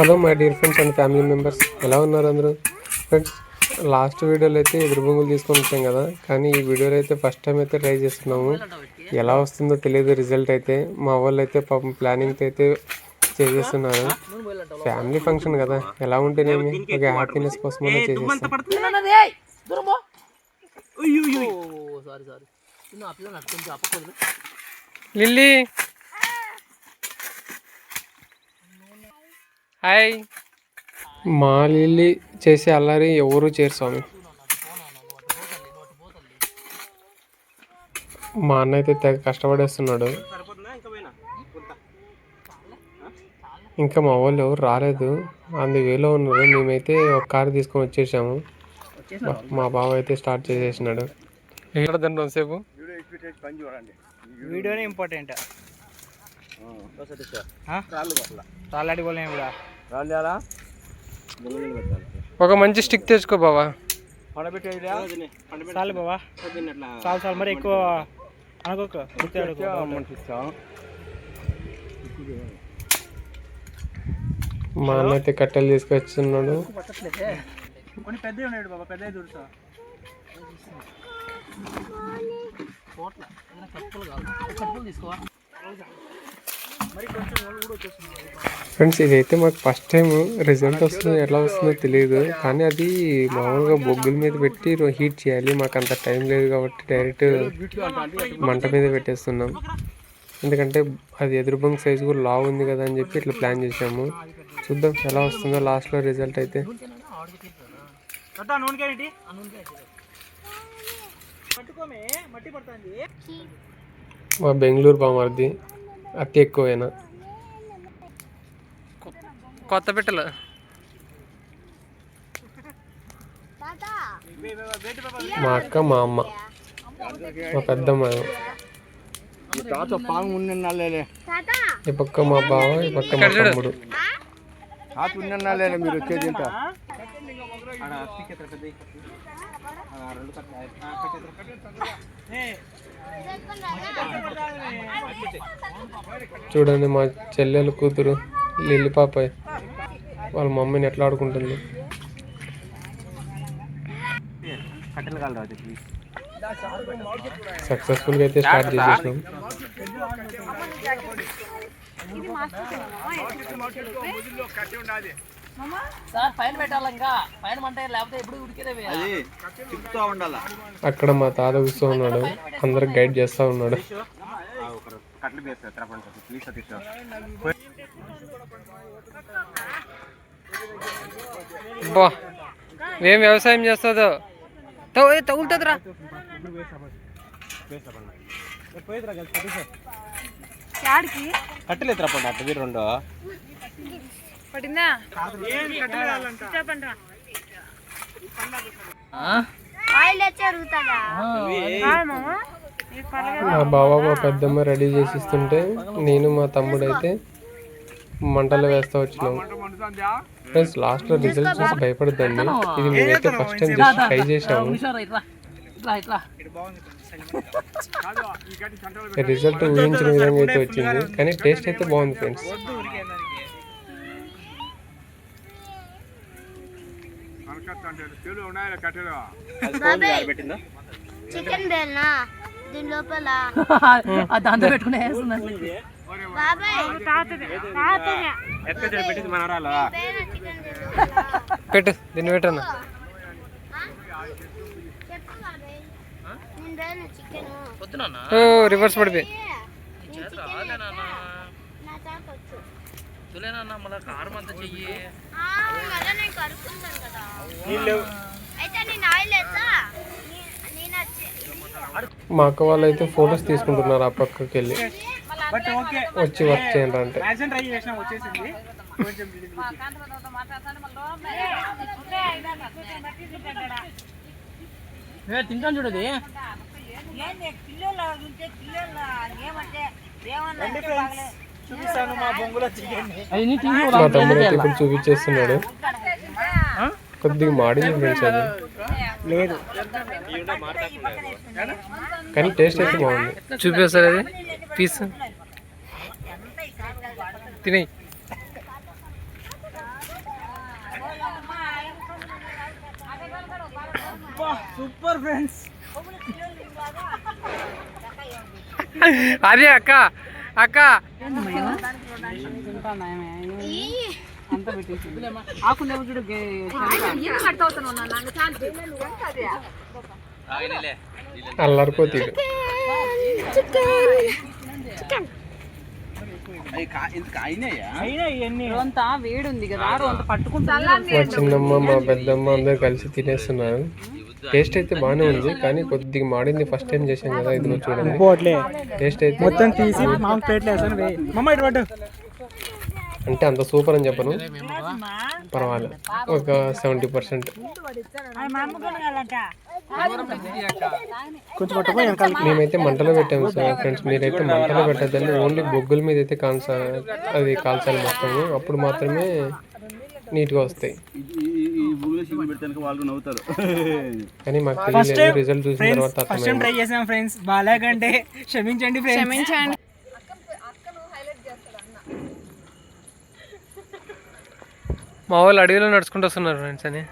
Hello my dear friends and family members. ఎలా ఉన్నారు అందరూ? ఫ్రెండ్స్ లాస్ట్ వీడియోలో అయితే ఎదురు బొంగులు తీసుకొని వచ్చాం కదా కానీ ఈ వీడియోలో అయితే ఫస్ట్ టైం అయితే ట్రై చేస్తున్నాము. ఎలా వస్తుందో తెలియదు రిజల్ట్ అయితే. మా వాళ్ళు అయితే పాపం ప్లానింగ్తో అయితే చేసేస్తున్నారు. ఫ్యామిలీ ఫంక్షన్ కదా ఎలా ఉంటేనేమి? ఒక హ్యాపీనెస్ అప్పకొద్దు లిల్లీ! హాయ్. మా లిల్లీ చేసే అల్లరి ఎవరు చేయరు స్వామి. మా అన్న అయితే తెగ కష్టపడేస్తున్నాడు. ఇంకా మా వాళ్ళు ఎవరు రాలేదు. అందు వేలో ఉన్నారు. మేమైతే ఒక కారు తీసుకొని వచ్చేసాము. మా బావ అయితే స్టార్ట్ చేసేసినాడు. ఎక్కడ సేపు వీడియోనే ఇంపార్టెంట్ పోలేం కూడా. ఒక మంచి స్టిక్ తెచ్చుకో బావా. చాలు బావా. చాలు చాలు. మరి ఎక్కువ అనుకోకు. మా అన్న అయితే కట్టెలు తీసుకొచ్చున్నాడు. కొన్ని పెద్దవి ఉన్నాడు బాబా పెద్దవి చూడుతా కోట్ల ఏదైనా కప్పులు కావాలి. ఒక కప్పులు తీసుకోవా? ఫ్రెండ్స్ ఇదైతే మాకు ఫస్ట్ టైం రిజల్ట్ వస్తుందో ఎలా వస్తుందో తెలియదు. కానీ అది మామూలుగా బొగ్గుల మీద పెట్టి హీట్ చేయాలి. మాకు అంత టైం లేదు కాబట్టి డైరెక్ట్ మంట మీద పెట్టేస్తున్నాం. ఎందుకంటే అది ఎదురుబొంగ సైజు కూడా లావు ఉంది కదా అని చెప్పి ఇట్లా ప్లాన్ చేసాము చూద్దాం ఎలా వస్తుందో లాస్ట్లో రిజల్ట్ అయితే. మా బెంగళూరు బామర్ది. అతి ఎక్కువైనా. కొత్త పెట్టలు. మా అక్క మా అమ్మ. మా పెద్దమ్మ. తాత పాము ఉన్నన్నాళ్ళే ఈ పక్క మా బావ ఈ పక్క మా తమ్ముడు. మీరు వచ్చేది ఇంత. చూడండి మా చెల్లెలు కూతురు లిల్లి పాపాయ్. వాళ్ళ మమ్మీని ఎట్లా ఆడుకుంటుంది. కట్టెలు కాదు సక్సెస్ఫుల్గా అయితే స్టార్ట్ చేసేసినాం. సార్ పైన పెట్టాలి ఇంకా పైన మంట లేకపోతే ఎప్పుడు ఉడికేదే తిప్పుతూ ఉండాలా? అక్కడ మా తాత కూర్చో ఉన్నాడు. అందరికి గైడ్ చేస్తూ ఉన్నాడు. బా ఏం వ్యవసాయం చేస్తుందో? తగులుతుందిరా. కట్టెలు ఎత్తరపండి అట్ట మీరు రెండు. మా బావ మా పెద్దమ్మ రెడీ చేసి ఇస్తుంటే నేను మా తమ్ముడు అయితే మంటలు వేస్తా వచ్చినాం. ఫ్రెండ్స్ లాస్ట్లో రిజల్ట్ చూసి భయపడద్దండి. ఇది మేమైతే ఫస్ట్ టైం జస్ట్ ట్రై చేసాము రిజల్ట్ ఊహించిన విధంగా అయితే వచ్చింది. కానీ టేస్ట్ అయితే బాగుంది ఫ్రెండ్స్ చికెన్ బేల్నా? దీని లోపల. దాంతో పెట్టుకుని వేస్తున్నాను. పెట్టు దీన్ని పెట్టన్నా రివర్స్ పడిపోయి. నా తాత వచ్చు తులేనన్నా మళ్ళీ కారం అంతా చెయ్యి. ఆ, మళ్ళా నేను కడుక్కుంటాను కదా. అయితే నేను ఆయిల్ వేస్తా? నీ- నేను వచ్చి మా అక్క వాళ్ళు అయితే ఫొటోస్ తీసుకుంటున్నారు ఆ పక్కకి వెళ్ళి బట్ ఓకే వచ్చి వర్క్ చేయండి అంటే. తింటాను చూడది మా చూపించేస్తున్నాడు. కొద్దిగా మాడింది ఫ్రెండ్స్ లేదు. కానీ టేస్ట్ అయితే బాగుంది. చూపిస్తారు అది? పీస్ తినే సూపర్ ఫ్రెండ్స్. అదే అక్క. అక్క. అంతా వేడుంది కదా అంత పట్టుకుంటా మా చిన్నమ్మ మా పెద్దమ్మ అందరు కలిసి తినేస్తున్నారు. టేస్ట్ అయితే బాగానే ఉంది కానీ కొద్దిగా మాడింది ఫస్ట్ టైం చేసాం కదా ఇది చూడండి. టేస్ట్ అయితే మొత్తం తీసి మామూలు ప్లేట్లు మమ్మ ఇటు అంటే అంత సూపర్ అని చెప్పను. పర్వాలేదు. ఒక సెవెంటీ పర్సెంట్ కొంచెం పట్టుకో వెనకాల. మేమైతే మంటలో పెట్టాము సార్ ఫ్రెండ్స్ మీరైతే మంటలో పెట్టద్దండి. ఓన్లీ బొగ్గుల మీద అయితే కాల్చా అది కాల్చాలి మొత్తము. అప్పుడు మాత్రమే నీట్గా వస్తాయి. కానీ మాకు తెలియలేదు రిజల్ట్ చూసిన తర్వాత ఫస్ట్ టైం ట్రై చేసాం ఫ్రెండ్స్ బాగాలేకంటే క్షమించండి ఫ్రెండ్స్ క్షమించండి. మా వాళ్ళు అడవిలో నడుచుకుంటూ వస్తున్నారు ఫ్రెండ్స్ అని.